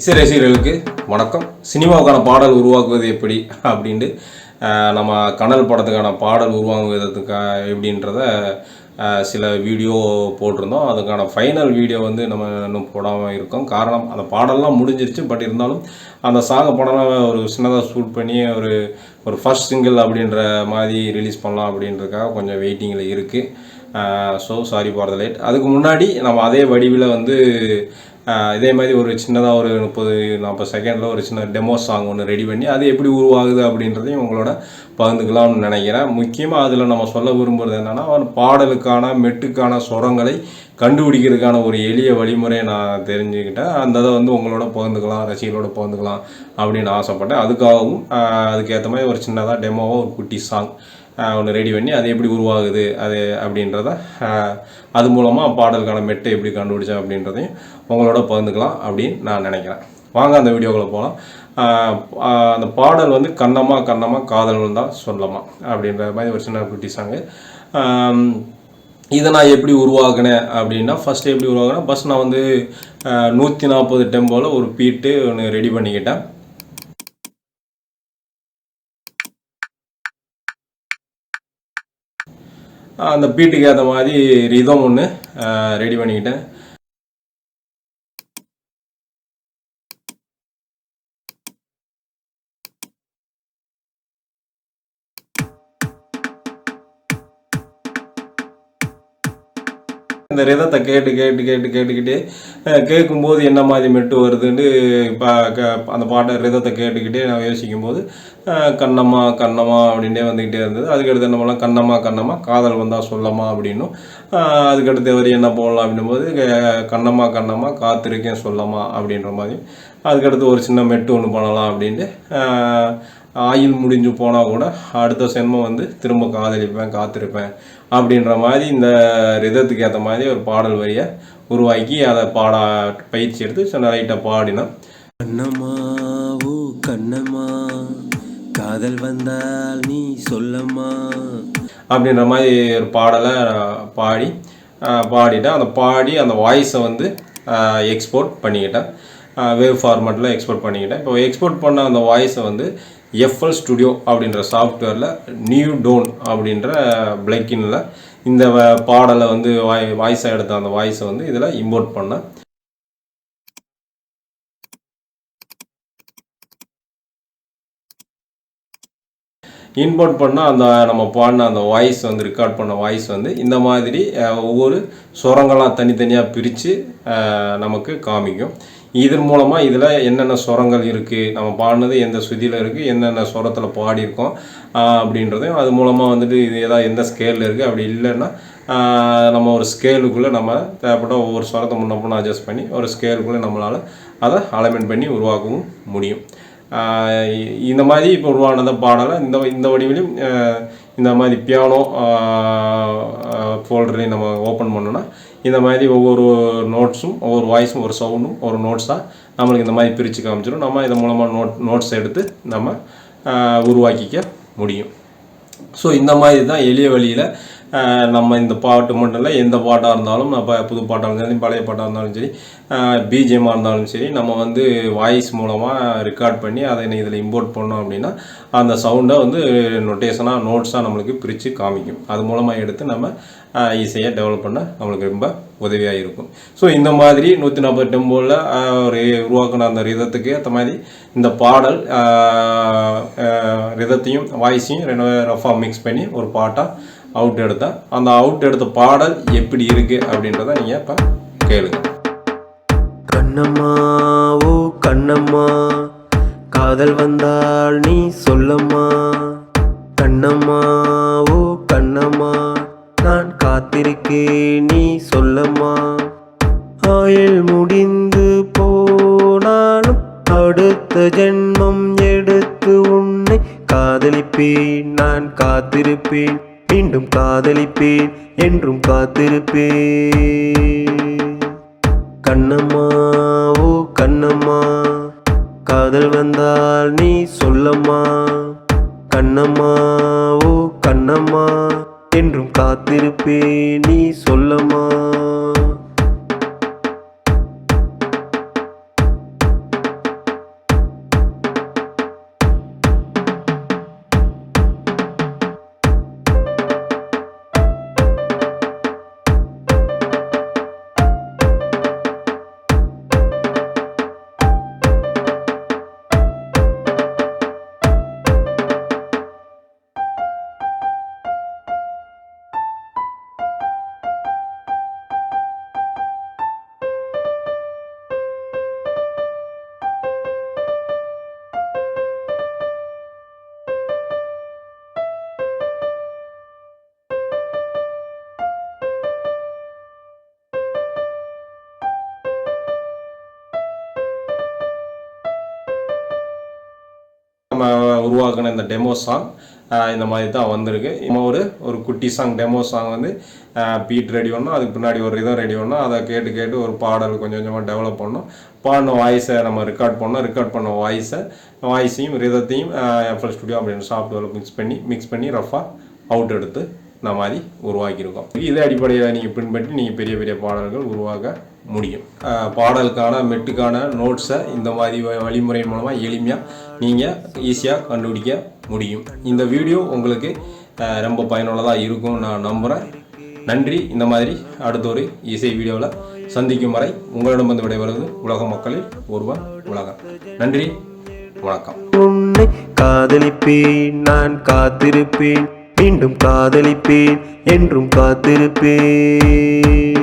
இசை ரசிகர்களுக்கு வணக்கம். சினிமாவுக்கான பாடல் உருவாக்குவது எப்படி அப்படின்ட்டு நம்ம கனல் படத்துக்கான பாடல் உருவாக்குவதற்கா எப்படின்றத சில வீடியோ போட்டிருந்தோம். அதுக்கான ஃபைனல் வீடியோ வந்து நம்ம இன்னும் போடாமல் இருக்கோம். காரணம் அந்த பாடல்லாம் முடிஞ்சிருச்சு. பட் இருந்தாலும் அந்த சாங்கை படம்லாம் ஒரு சின்னதாக ஷூட் பண்ணி ஒரு ஒரு ஃபர்ஸ்ட் சிங்கிள் அப்படின்ற மாதிரி ரிலீஸ் பண்ணலாம் அப்படின்றதுக்காக கொஞ்சம் வெயிட்டிங்கில் இருக்குது so sorry for the late அதுக்கு முன்னாடி நம்ம அதே வடிவில் வந்து இதே மாதிரி ஒரு சின்னதாக ஒரு முப்பது நாற்பது செகண்டில் ஒரு சின்ன டெமோ சாங் ஒன்று ரெடி பண்ணி அது எப்படி உருவாகுது அப்படின்றதையும் உங்களோட பகிர்ந்துக்கலாம்னு நினைக்கிறேன். முக்கியமாக அதில் நம்ம சொல்ல விரும்புகிறது என்னென்னா ஒரு பாடலுக்கான மெட்டுக்கான சுரங்களை கண்டுபிடிக்கிறதுக்கான ஒரு எளிய வழிமுறையை நான் தெரிஞ்சுக்கிட்டேன். அந்ததை வந்து உங்களோட பகிர்ந்துக்கலாம் ரசிகளோட பகிர்ந்துக்கலாம் அப்படின்னு ஆசைப்பட்டேன். அதுக்காகவும் அதுக்கேற்ற மாதிரி ஒரு சின்னதாக டெமோவாக ஒரு குட்டி சாங் ஒன்று ரெடி பண்ணி அது எப்படி உருவாகுது அது அப்படின்றத அது மூலமாக பாடலுக்கான மெட்டை எப்படி கண்டுபிடிச்சேன் அப்படின்றதையும் உங்களோட பகிர்ந்துக்கலாம் அப்படின்னு நான் நினைக்கிறேன். வாங்க அந்த வீடியோக்குள்ள போகலாம் அந்த பாடல் வந்து கண்ணம்மா கண்ணம்மா காதல் தான் சொல்லமா அப்படின்ற மாதிரி ஒரு சின்ன குட்டி சாங்கு இதை நான் எப்படி உருவாக்கினேன் அப்படின்னா ஃபஸ்ட்டு எப்படி உருவாக்கினேன் ஃபஸ்ட் நான் வந்து நூற்றி நாற்பது டெம்போவில் ஒரு பீட்டு ஒன்று ரெடி பண்ணிக்கிட்டேன். அந்த பீட்டுக்கு ஏற்ற மாதிரி ரிதம் ஒன்று ரெடி பண்ணிக்கிட்டேன். இந்த ரிதத்தை கேட்டு கேட்டு கேட்டு கேட்டுக்கிட்டே கேட்கும்போது என்ன மாதிரி மெட்டு வருதுன்னு இப்போ அந்த பாட்டை ரிதத்தை கேட்டுக்கிட்டே நான் யோசிக்கும்போது போது கண்ணம்மா கண்ணம்மா அப்படின்னே வந்துக்கிட்டே இருந்தது. அதுக்கடுத்து என்ன பண்ணலாம்? கண்ணம்மா கண்ணம்மா காதல் வந்தால் சொல்லமா அப்படின்னும். அதுக்கடுத்து வரி என்ன போடலாம் அப்படின்னும்போது கண்ணம்மா கண்ணம்மா காத்திருக்கேன் சொல்லமா அப்படின்ற மாதிரி. அதுக்கடுத்து ஒரு சின்ன மெட்டு ஒன்று பண்ணலாம் அப்படின்ட்டு ஆயில் முடிஞ்சு போனால் கூட அடுத்த சென்மம் வந்து திரும்ப காதலிப்பேன் காத்திருப்பேன். அப்படின்ற மாதிரி இந்த ரிதத்துக்கு ஏற்ற மாதிரி ஒரு பாடல் வரியை உருவாக்கி அதை பாட பயிற்சி எடுத்து சின்ன லைட்டாக பாடினேன் கண்ணம்மா ஓ கண்ணம்மா காதல் வந்தால் நீ சொல்லம்மா. அப்படின்ற மாதிரி ஒரு பாடலை பாடி பாடிட்டேன். அந்த பாடி அந்த வாய்ஸை வந்து எக்ஸ்போர்ட் பண்ணிக்கிட்டேன். வேவ் ஃபார்மேட்டில் எக்ஸ்போர்ட் பண்ணிக்கிட்டேன். இப்போ எக்ஸ்போர்ட் பண்ண அந்த வாய்ஸை வந்து எஃப்எல் ஸ்டுடியோ அப்படின்ற சாஃப்ட்வேரில் நியூ டோன் அப்படின்ற பிளக்கினில் இந்த பாடலை வந்து வாய் வாய்ஸாக எடுத்த அந்த வாய்ஸை வந்து இதில் இம்போர்ட் பண்ணேன் இன்போர்ட் பண்ணால் அந்த நம்ம பாடின அந்த வாய்ஸ் வந்து ரெக்கார்ட் பண்ண வாய்ஸ் வந்து இந்த மாதிரி ஒவ்வொரு சுரங்களாக தனித்தனியாக பிரித்து நமக்கு காமிக்கும். இதன் மூலமாக இதில் என்னென்ன சுரங்கள் இருக்குது நம்ம பாடினது எந்த சுதியில் இருக்குது என்னென்ன சுரத்தில் பாடியிருக்கோம்? அப்படின்றதையும் அது மூலமாக வந்துட்டு இது ஏதாவது எந்த ஸ்கேலில் இருக்குது அப்படி இல்லைன்னா நம்ம ஒரு ஸ்கேலுக்குள்ளே நம்ம தேவைப்பட்ட ஒவ்வொரு சுரத்தை முன்ன பண்ண அட்ஜஸ்ட் பண்ணி ஒரு ஸ்கேலுக்குள்ளே நம்மளால் அதை அலைமெண்ட் பண்ணி உருவாக்கவும் முடியும். இந்த மாதிரி இப்போ உருவானத பாடலை இந்த இந்த வடிவிலும் இந்த மாதிரி பியானோ ஃபோல்டரையும் நம்ம ஓப்பன் பண்ணோன்னா இந்த மாதிரி ஒவ்வொரு நோட்ஸும் ஒவ்வொரு வாய்ஸும் ஒரு சவுண்டும் ஒரு நோட்ஸாக நம்மளுக்கு இந்த மாதிரி பிரித்து காமிச்சிடும் நம்ம இதன் மூலமாக நோட் நோட்ஸ் எடுத்து நம்ம உருவாக்கிக்க முடியும். ஸோ இந்த மாதிரி தான் எளிய வழியில் நம்ம இந்த பாட்டு மட்டும் இல்லை எந்த பாட்டாக இருந்தாலும் நம்ம புது பாட்டாக இருந்தாலும் சரி பழைய பாட்டாக இருந்தாலும் சரி பிஜிஎம்மாக இருந்தாலும் சரி நம்ம வந்து வாய்ஸ் மூலமாக ரெக்கார்ட் பண்ணி அதை இதில் இம்போர்ட் பண்ணோம் அப்படின்னா அந்த சவுண்டை வந்து நொட்டேஷனாக நோட்ஸாக நம்மளுக்கு பிரித்து காமிக்கும். அது மூலமாக எடுத்து நம்ம ஈஸியாக டெவலப் பண்ண நம்மளுக்கு ரொம்ப உதவியாக இருக்கும். ஸோ இந்த மாதிரி நூற்றி நாற்பது டெம்போவில் ஒரு உருவாக்கின அந்த ரிதத்துக்கு ஏற்ற மாதிரி இந்த பாடல் ரிதத்தையும் வாய்ஸையும் ரெண்டு ரஃபாக மிக்ஸ் பண்ணி ஒரு பாட்டாக அவுட் எடுத்தேன் அந்த அவுட் எடுத்த பாடல் எப்படி இருக்குது அப்படின்றத நீங்கள் இப்போ கேளுங்க. கண்ணம்மா ஓ கண்ணம்மா காதல் வந்தால் நீ சொல்லம்மா. கண்ணம்மா ஓ கண்ணம்மா நான் காத்திருக்கேன் நீ சொல்லம்மா. ஆயுள் முடிந்து போனாலும் அடுத்த ஜென்மம் எடுத்து உன்னை காதலிப்பேன் நான் காத்திருப்பேன் மீண்டும் காதலிப்பேன் என்றும் காத்திருப்பேன். கண்ணம்மா ஓ கண்ணம்மா காதல் வந்தால் நீ சொல்லம்மா. கண்ணம்மா ஓ கண்ணம்மா. என்றும் காத்திருப்பேன். நீ சொல்லமா உருவாக்கின இந்த டெமோ சாங் இந்த மாதிரி தான் வந்திருக்கு. இன்னும் ஒரு ஒரு குட்டி சாங் டெமோ சாங் வந்து பீட் ரெடி பண்ணோம் அதுக்கு பின்னாடி ஒரு ரிதம் ரெடி பண்ணோம் அதை கேட்டு கேட்டு ஒரு பாடல் கொஞ்சம் கொஞ்சமாக டெவலப் பண்ணோம் பாடின வாய்ஸை நம்ம ரெக்கார்ட் பண்ணோம் ரெக்கார்ட் பண்ண வாய்ஸை வாய்ஸையும் ரிதத்தையும் எஃப்எல் ஸ்டுடியோ அப்படின்னு சாஃப்ட்வேரில் மிக்ஸ் பண்ணி மிக்ஸ் பண்ணி ரஃபாக அவுட் எடுத்து இந்த மாதிரி உருவாக்கியிருக்கோம். இதே அடிப்படையில் நீங்கள் பின்பற்றி நீங்கள் பெரிய பெரிய பாடல்கள் உருவாக்க முடியும். பாடலுக்கான மெட்டுக்கான நோட்ஸை இந்த மாதிரி வ- வழிமுறை மூலமாக எளிமையாக நீங்கள் ஈஸியாக கண்டுபிடிக்க முடியும். இந்த வீடியோ உங்களுக்கு ரொம்ப பயனுள்ளதாக இருக்கும் நான் நம்புகிறேன் நன்றி. இந்த மாதிரி அடுத்த ஒரு இசை வீடியோவில் சந்திக்கும் வரை உங்களிடம் வந்து விடைபெறுவது உலக மக்களில் ஒருவன் உலகம். நன்றி. வணக்கம். உன்னை காதலிப்பேன் நான் காத்திருப்பேன் மீண்டும் காதலிப்பேன் என்றும் காத்திருப்பேன்.